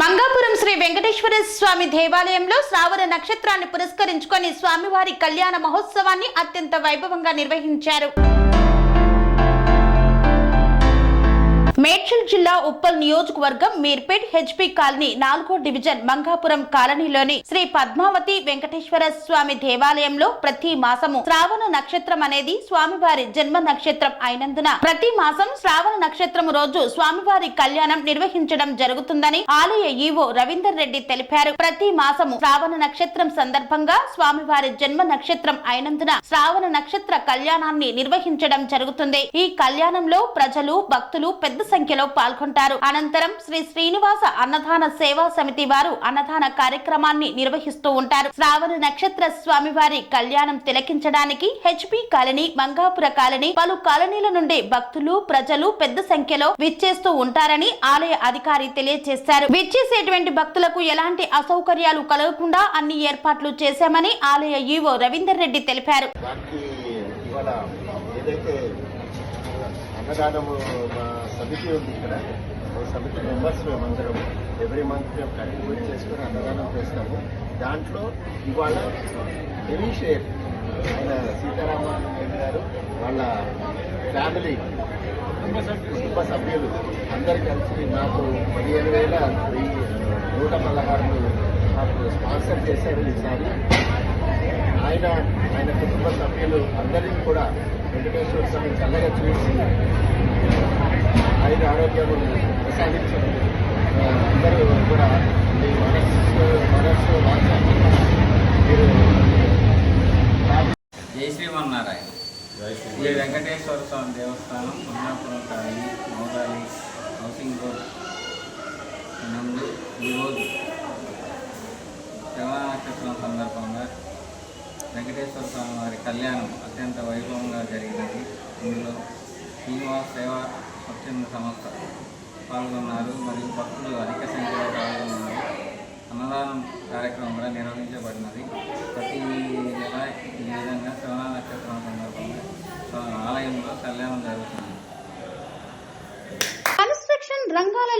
మంగాపురం శ్రీ వెంకటేశ్వర స్వామి దేవాలయంలో శ్రావణ నక్షత్రాన్ని పురస్కరించుకొని స్వామివారి కళ్యాణ మహోత్సవాన్ని అత్యంత వైభవంగా నిర్వహించారు. మేడ్చల్ జిల్లా ఉప్పల్ నియోజకవర్గం మీర్పేట్ హెచ్పి కాలనీ నాలుగో డివిజన్ మంగాపురం కాలనీలోని శ్రీ పద్మావతి వెంకటేశ్వర స్వామి దేవాలయంలో ప్రతి మాసము శ్రావణ నక్షత్రం అనేది స్వామివారి జన్మ నక్షత్రం అయినందున ప్రతి మాసం శ్రావణ నక్షత్రం రోజు స్వామివారి కళ్యాణం నిర్వహించడం జరుగుతుందని ఆలయ ఈవో రవీందర్ రెడ్డి తెలిపారు. ప్రతి మాసము శ్రావణ నక్షత్రం సందర్భంగా స్వామివారి జన్మ నక్షత్రం అయినందున శ్రావణ నక్షత్ర కళ్యాణాన్ని నిర్వహించడం జరుగుతుంది. ఈ కళ్యాణంలో ప్రజలు భక్తులు పెద్ద సంఖ్యలో పాల్గొంటారు. అనంతరం శ్రీ శ్రీనివాస అన్నదాన సేవా సమితి వారు అన్నదాన కార్యక్రమాన్ని నిర్వహిస్తూ ఉంటారు. శ్రావణ నక్షత్ర స్వామివారి కళ్యాణం తిలకించడానికి హెచ్పి కాలనీ మంగాపుర కాలనీ పలు కాలనీల నుండి భక్తులు ప్రజలు పెద్ద సంఖ్యలో విచ్చేస్తూ ఉంటారని ఆలయ అధికారి తెలియజేశారు. విచ్చేసేటువంటి భక్తులకు ఎలాంటి అసౌకర్యాలు కలగకుండా అన్ని ఏర్పాట్లు చేశామని ఆలయ ఈవో రవీందర్ రెడ్డి తెలిపారు. దానికి ఏదైతే అన్నదానము మా సమితి ఉంది ఇక్కడ సమితి మెంబర్స్ మేమందరం ఎవ్రీ మంత్ మేము కంట్రిబ్యూట్ చేసుకుని అన్నదానం చేస్తాము. దాంట్లో ఇవాళ హెవీ షేర్ ఆయన సీతారామన్ గారు వాళ్ళ ఫ్యామిలీ కుటుంబ సభ్యులు అందరు కలిసి నాకు పదిహేను వేల వెయ్యి నూట పదహారు నాకు స్పాన్సర్ చేశారు ఈసారి. ఆయన ఆయన కుటుంబ సభ్యులు అందరినీ కూడా వెంకటేశ్వర స్వామి చల్లగా చూసి ఆయన ఆరోగ్యము ప్రసాదించండి ఆ, అందరూ కూడా మీ మనస్సు మనస్సు మీరు జై శ్రీమన్నారాయణ. శ్రీ వెంకటేశ్వర స్వామి దేవస్థానం Mannapuram colony Moulali housing board నందు ఈరోజు శ్రవణ నక్షత్రం సందర్భంగా వెంకటేశ్వర స్వామి వారి కళ్యాణం అత్యంత వైభవంగా జరిగినది. ఇందులో శ్రీనివాస సేవా స్వచ్ఛంద సంస్థ పాల్గొన్నారు. మరియు భక్తులు అధిక సంఖ్యలో పాల్గొన్నారు అన్నదానం కార్యక్రమం కూడా నిర్వహించబడినది ప్రతి నెల ఈ విధంగా శ్రవణ నక్షత్రం సందర్భంగా స్వా- ఆలయంలో కళ్యాణం జరుగుతుంది కన్స్ట్రక్షన్ రంగాలలో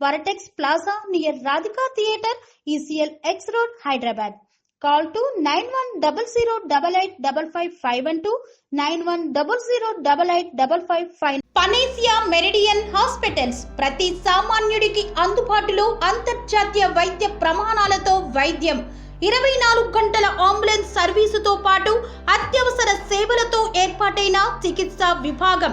Varatex Plaza near Radhika Theatre, ECL X Road, Hyderabad. Call to 9100885551 9100885555. Panacea Meridian hospitals ప్రతి సామాన్యుడికి అందుబాటులో అంతర్జాతీయ వైద్య ప్రమాణాలతో వైద్యం ఇరవై నాలుగు గంటల అంబులెన్స్ సర్వీసుతో పాటు అత్యవసర సేవలతో ఏర్పాటైన చికిత్సా విభాగం